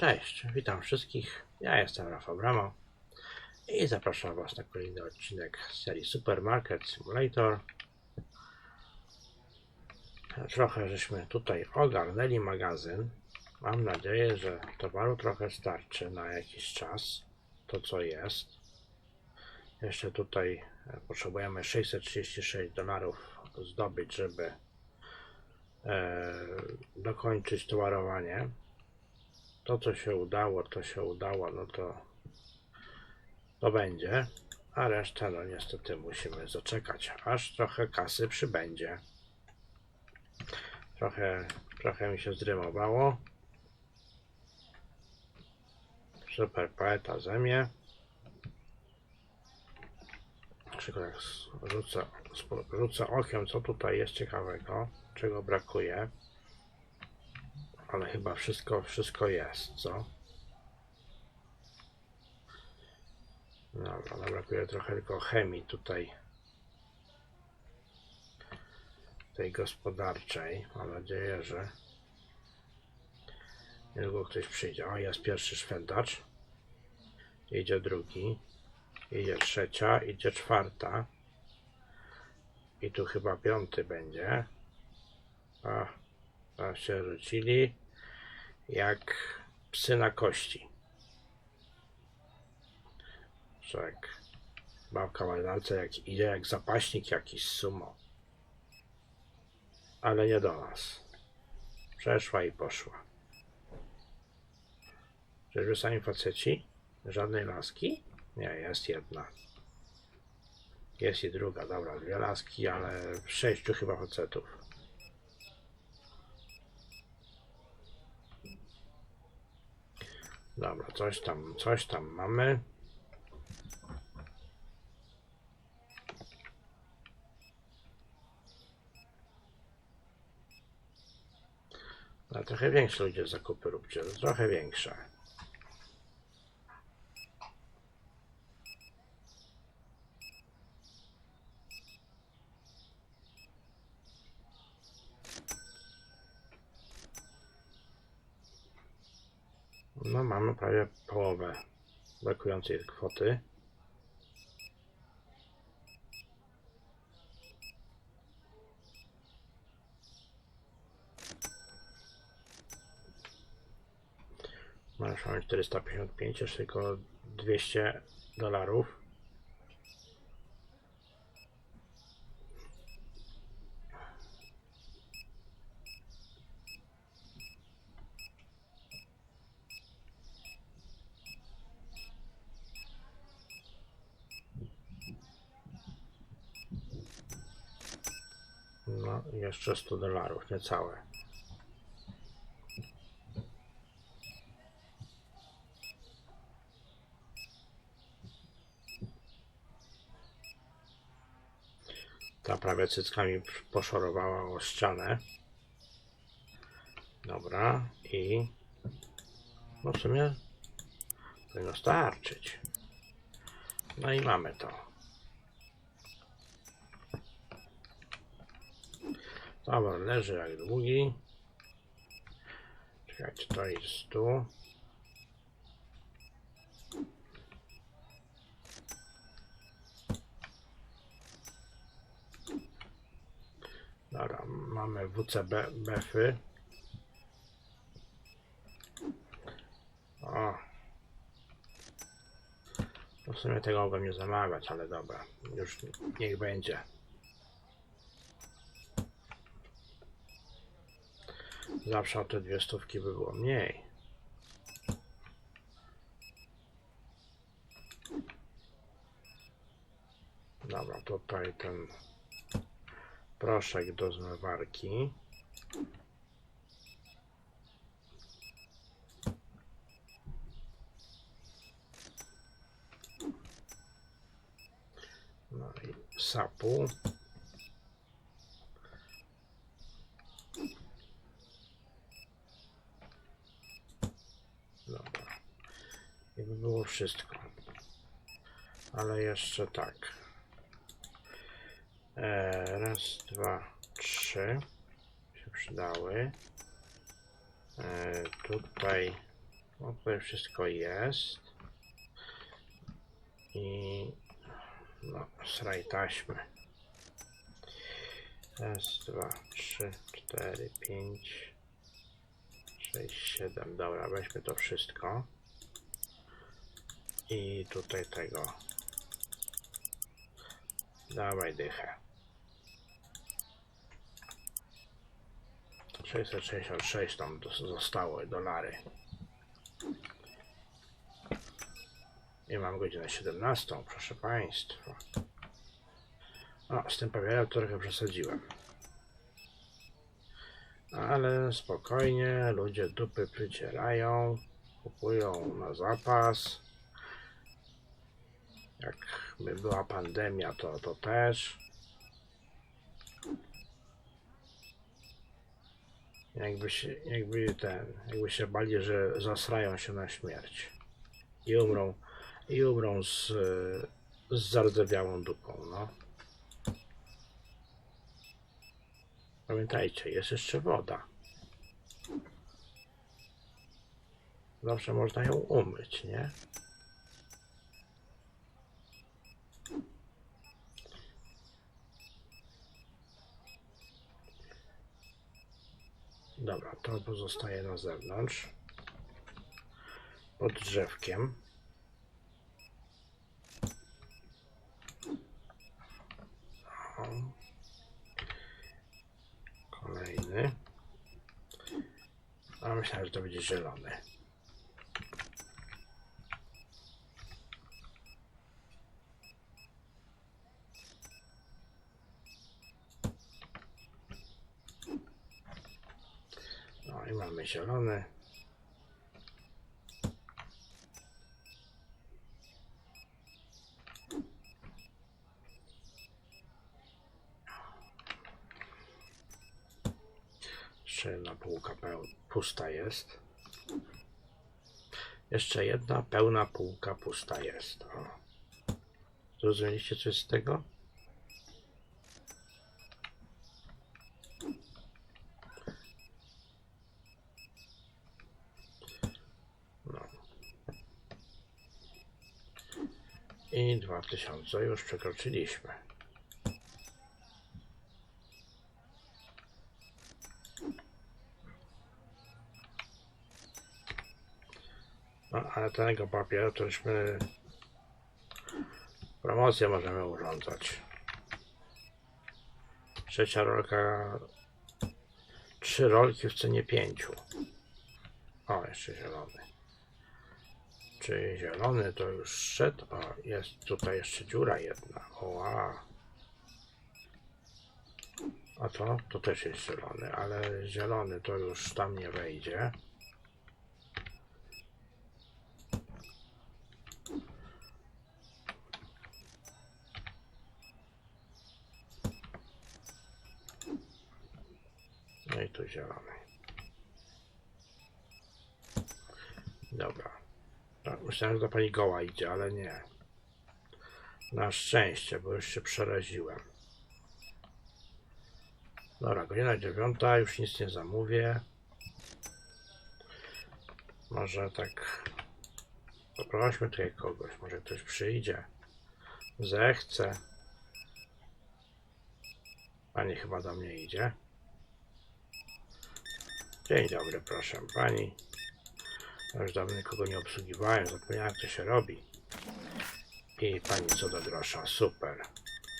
Cześć, witam wszystkich. Ja jestem Rafał Bramo i zapraszam Was na kolejny odcinek serii Supermarket Simulator. Trochę żeśmy tutaj ogarnęli magazyn. Mam nadzieję, że towaru trochę starczy na jakiś czas. To co jest. Jeszcze tutaj e, potrzebujemy 636 dolarów zdobyć, żeby e, dokończyć towarowanie to co się udało, to się udało, no to to będzie, a resztę no niestety musimy zaczekać, aż trochę kasy przybędzie. Trochę, trochę mi się zdrymowało. Super poeta. Tylko jak rzucę, rzucę okiem, co tutaj jest ciekawego, czego brakuje ale chyba wszystko, wszystko jest, co? Dobra, no brakuje trochę tylko chemii tutaj tej gospodarczej. Mam nadzieję, że niedługo ktoś przyjdzie. O, jest pierwszy szwendacz. Idzie drugi. Idzie trzecia, idzie czwarta. I tu chyba piąty będzie. A, a się rzucili jak psy na kości. Że jak babka łajdalce, jak idzie jak zapaśnik jakiś sumo. Ale nie do nas. Przeszła i poszła. Czyżby sami faceci? Żadnej laski? Nie, jest jedna. Jest i druga, dobra, dwie laski, ale sześciu chyba facetów. Dobra, coś tam, coś tam mamy. No, trochę większe ludzie zakupy róbcie, trochę większe. No mamy prawie połowę brakującej kwoty. Masz mamy 455, jeszcze tylko 200 dolarów. No jeszcze 100 dolarów, niecałe. Ta prawie cyckami poszorowała o ścianę. Dobra, i no w sumie powinno starczyć. No i mamy to. Towar leży jak długi. Czekajcie, to jest tu. Dobra, mamy WCB befy. O. W sumie tego mogłem nie zamawiać, ale dobra, już niech będzie. Zawsze o te dwie stówki by było mniej. Dobra, tutaj ten proszek do zmywarki. No i sapu. Dobra. I by było wszystko. Ale jeszcze tak. E, raz, dwa, trzy się przydały. E, tutaj No tutaj wszystko jest. I no, sraj taśmy. Raz, dwa, trzy, cztery, pięć, sześć, siedem. Dobra, weźmy to wszystko. I tutaj tego. Dawaj dychę. 666 tam zostało dolary. I mam godzinę 17, proszę Państwa. O, z tym papierem trochę przesadziłem. Ale spokojnie, ludzie dupy przycierają, kupują na zapas. Jak by była pandemia, to, to też. Jakby się, jakby ten, jakby się bali, że zasrają się na śmierć. I umrą, i umrą z, z zardzewiałą dupą, no. Pamiętajcie, jest jeszcze woda. Zawsze można ją umyć, nie? Dobra, to pozostaje na zewnątrz. Pod drzewkiem. Kolejny. A myślałem, że to będzie zielony. Zielony. Jeszcze jedna półka pusta jest. Jeszcze jedna pełna półka pusta jest. O. Zrozumieliście coś z tego? No. I 2000 już przekroczyliśmy. No, ale tego papieru to jużśmy promocję możemy urządzać. Trzecia rolka trzy rolki w cenie pięciu. O, jeszcze zielony. Czy zielony to już szedł? O, jest tutaj jeszcze dziura jedna. Oła. A to? To też jest zielony, ale zielony to już tam nie wejdzie. No i tu zielony. Dobra. No, myślałem, że do pani goła idzie, ale nie. Na szczęście, bo już się przeraziłem. Dobra, godzina dziewiąta, już nic nie zamówię. Może tak poprośmy tutaj kogoś, może ktoś przyjdzie. Zechce. Pani chyba do mnie idzie. Dzień dobry, proszę pani. Już dawno nikogo nie obsługiwałem, zapomniałem jak to się robi. I pani co do grosza, super.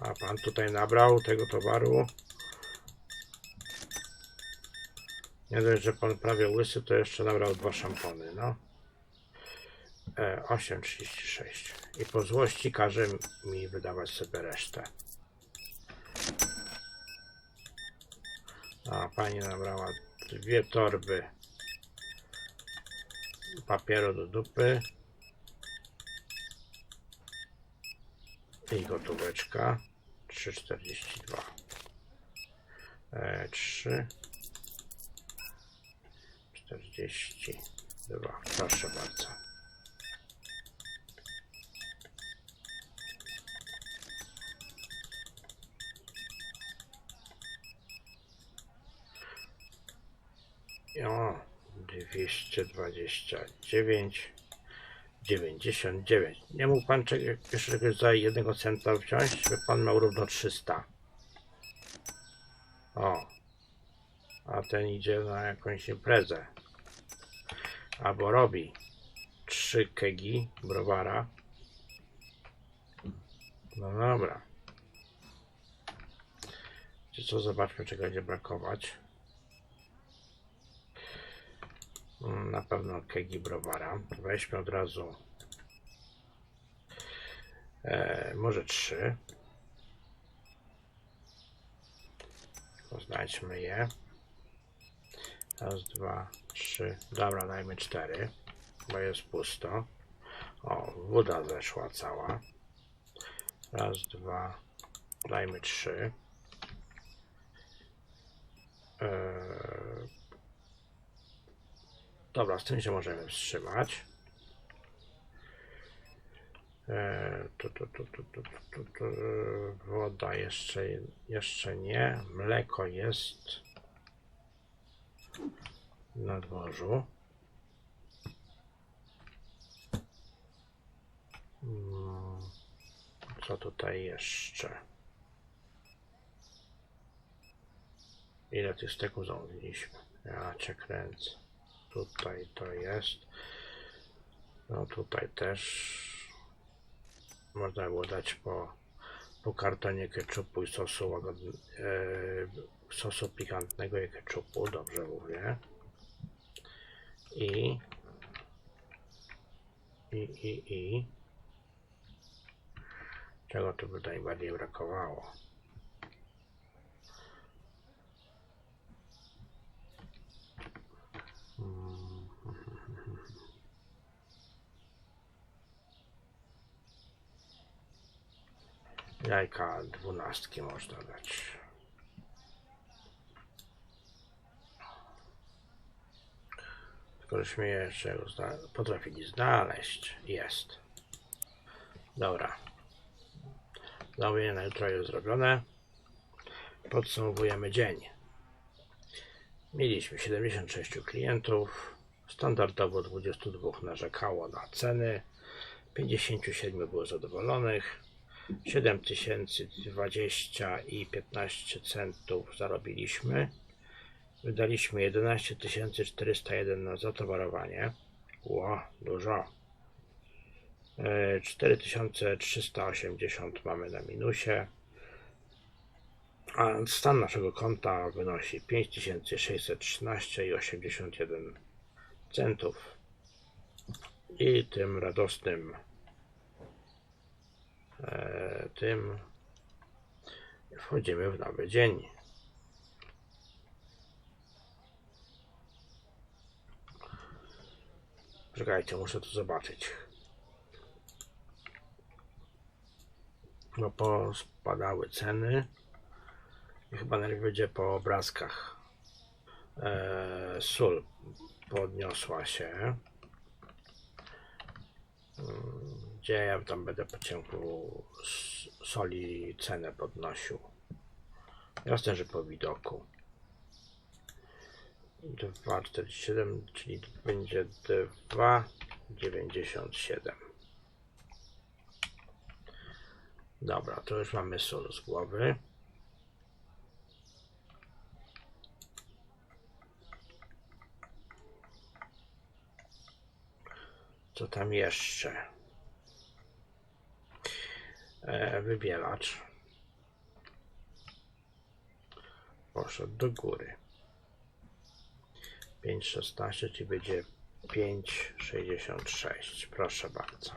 A pan tutaj nabrał tego towaru? Nie dość, że pan prawie łysy, to jeszcze nabrał dwa szampony, no. E, 8,36. I po złości każe mi wydawać sobie resztę. A pani nabrała dwie torby papieru do dupy. I gotóweczka. 3,42 e, 3 42 proszę bardzo. O, 229 99. Nie mógł pan jeszcze czegoś za jednego centa wziąć, by pan miał równo 300. O. A ten idzie na jakąś imprezę. Albo robi 3 kegi browara. No dobra. Czy co, zobaczmy czego będzie brakować. Na pewno kegi browara. Weźmy od razu e, może trzy. Oznaczmy je. Raz, dwa, trzy. Dobra, dajmy cztery, bo jest pusto. O, woda zeszła cała. Raz, dwa, dajmy trzy. Eee, Dobra, z tym się możemy wstrzymać. E, tu, tu, tu, tu, tu, tu, tu. Woda jeszcze, jeszcze nie. Mleko jest na dworzu. Mm, co tutaj jeszcze? Ile tych steków zamówiliśmy? Ja cię kręcę. Tutaj to jest. No tutaj też można było dać po, po kartonie ketchupu i sosu łagodn- e, sosu pikantnego i ketchupu, dobrze mówię. I i, i, i czego tu by najbardziej brakowało? Jajka dwunastki można dać. Tylko że śmieję jeszcze go zna- potrafili znaleźć. Jest. Dobra. Zamówienie na jutro jest zrobione. Podsumowujemy dzień. Mieliśmy 76 klientów. Standardowo 22 narzekało na ceny. 57 było zadowolonych. 7020 i 15 centów zarobiliśmy. Wydaliśmy 11 401 na zatowarowanie. Ło, dużo. E, 4380 mamy na minusie. A stan naszego konta wynosi 5613 i 81 centów. I tym radosnym e, tym wchodzimy w nowy dzień. Czekajcie, muszę to zobaczyć. No pospadały ceny. Chyba najpierw będzie po obrazkach. E, sól podniosła się. Mm, Gdzie ja tam będę po s- soli cenę podnosił. Jasne, że po widoku. 2,47, czyli będzie 2,97. Dobra, to już mamy sól z głowy. Co tam jeszcze? E, wybielacz. Poszedł do góry. 5,16, czyli będzie 5,66. Proszę bardzo.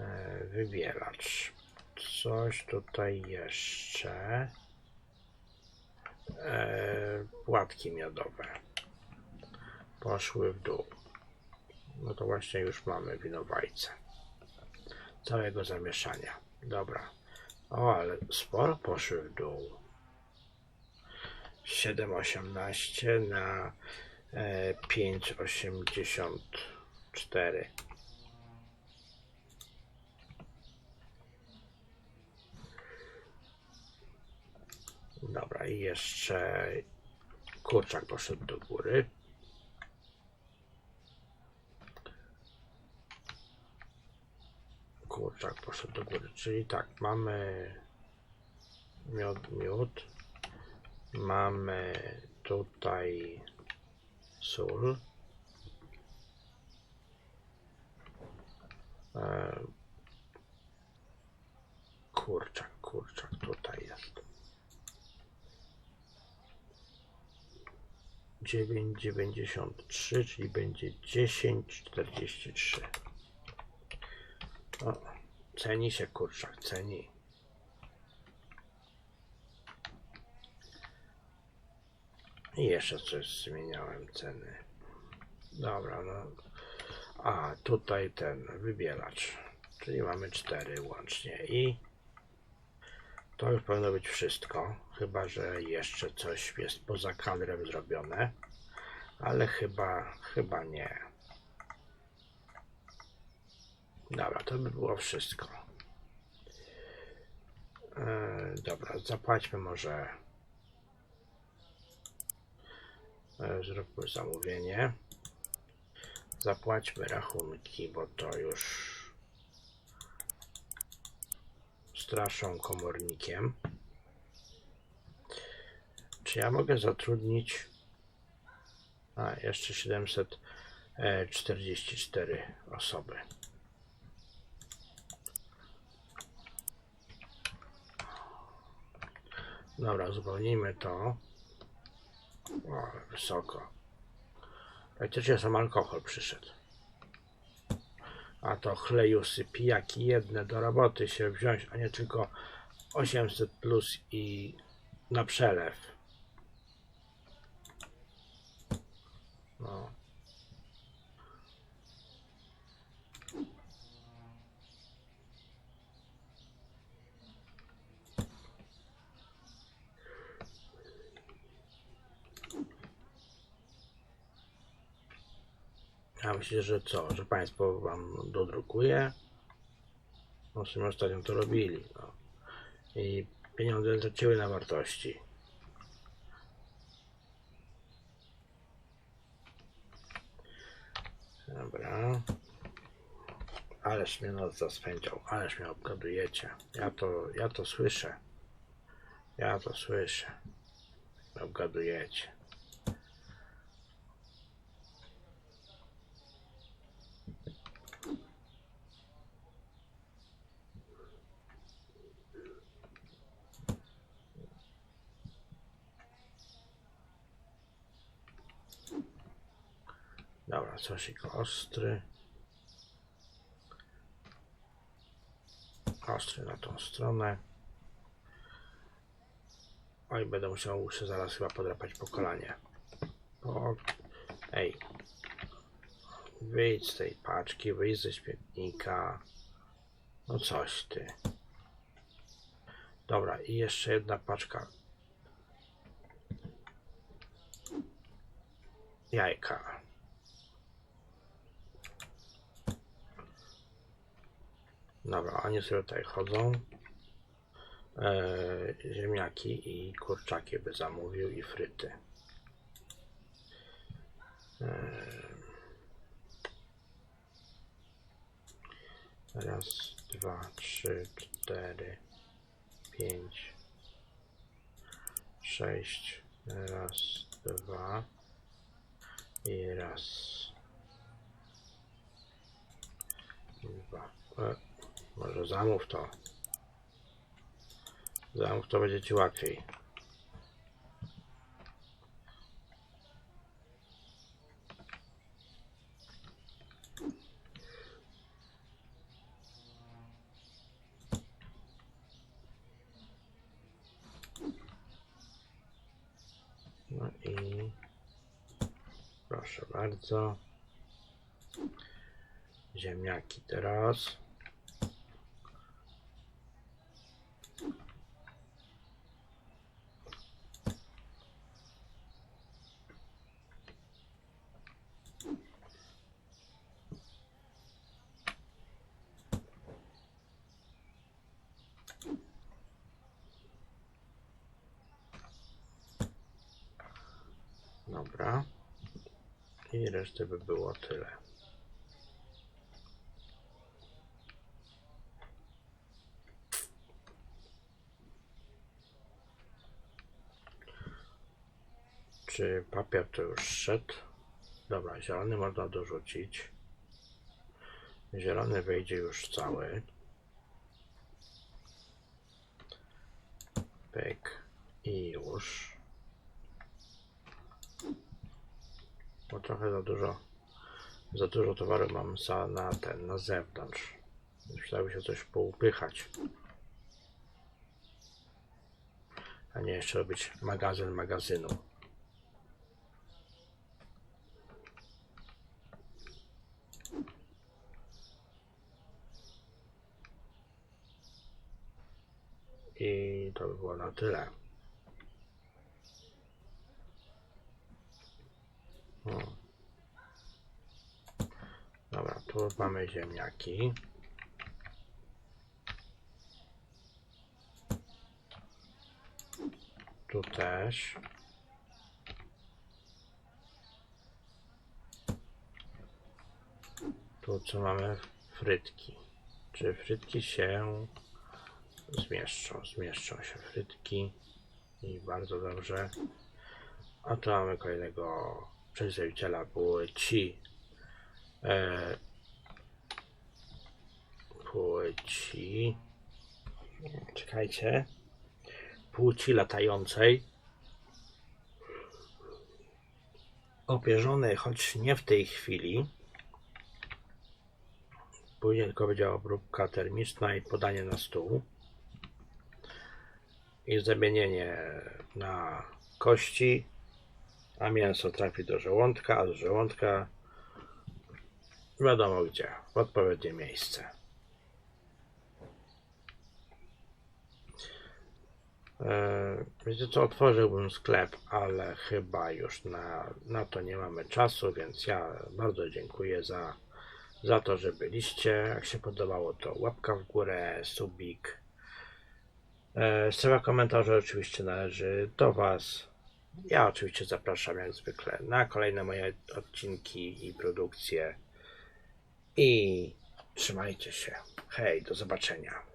E, wybielacz. Coś tutaj jeszcze. E, płatki miodowe poszły w dół. No to właśnie już mamy winowajcę. Całego zamieszania. Dobra. O, ale sporo poszły w dół. 7,18 na e, 5,84. Dobra, i jeszcze kurczak poszedł do góry. Kurczak poszedł do góry, czyli tak, mamy miód, miód. Mamy tutaj sól. E, kurczak, kurczak tutaj jest. 9,93, czyli będzie 10,43. O, ceni się kurczak, ceni. I jeszcze coś zmieniałem ceny. Dobra, no. A, tutaj ten wybielacz. Czyli mamy cztery łącznie i to już powinno być wszystko. Chyba, że jeszcze coś jest poza kadrem zrobione. Ale chyba, chyba nie. Dobra, to by było wszystko. E, dobra, zapłaćmy może. E, zróbmy zamówienie. Zapłaćmy rachunki, bo to już straszą komornikiem. Czy ja mogę zatrudnić? A, jeszcze 744 osoby. Dobra, uzupełnijmy to. O, wysoko. Praktycznie sam alkohol przyszedł. A to chlejusy, pijaki jedne do roboty się wziąć, a nie tylko 800 plus i na przelew. No. A myślę, że co, że Państwo Wam dodrukuje? No w sumie ostatnio to robili. No. I pieniądze traciły na wartości. Dobra. Ależ mnie noc zaspędział, ależ mnie obgadujecie. Ja to, ja to słyszę. Ja to słyszę. Obgadujecie. Dobra, sosik ostry. Ostry na tą stronę. Oj, będę musiał się zaraz chyba podrapać po kolanie. O, ej. Wyjdź z tej paczki, wyjdź ze śmietnika. No coś ty. Dobra, i jeszcze jedna paczka. Jajka. Dobra, oni sobie tutaj chodzą. E, ziemniaki i kurczaki by zamówił i fryty. E, raz, dwa, trzy, cztery, pięć, sześć. Raz, dwa i raz, dwa. Może zamów to. Zamów to będzie ci łatwiej. No i proszę bardzo. Ziemniaki teraz. Dobra. I reszty by było tyle. Czy papier to już szedł? Dobra, zielony można dorzucić. Zielony wejdzie już cały. Pyk. I już. Bo trochę za dużo za dużo towaru mam za, na ten, na zewnątrz. Przydałoby się coś poupychać. A nie jeszcze robić magazyn magazynu. I to by było na tyle. O. Dobra, tu mamy ziemniaki. Tu też. Tu co mamy? Frytki. Czy frytki się zmieszczą? Zmieszczą się frytki. I bardzo dobrze. A tu mamy kolejnego przedstawiciela płci. E, płci. Czekajcie. Płci latającej. Opierzonej, choć nie w tej chwili. Później tylko będzie obróbka termiczna i podanie na stół. I zamienienie na kości, a mięso trafi do żołądka, a z żołądka wiadomo gdzie, w odpowiednie miejsce. Eee, Wiecie co, otworzyłbym sklep, ale chyba już na, na to nie mamy czasu, więc ja bardzo dziękuję za, za to, że byliście. Jak się podobało, to łapka w górę, subik. Eee, Strona komentarzy oczywiście należy do Was. Ja oczywiście zapraszam jak zwykle na kolejne moje odcinki i produkcje. I trzymajcie się. Hej, do zobaczenia.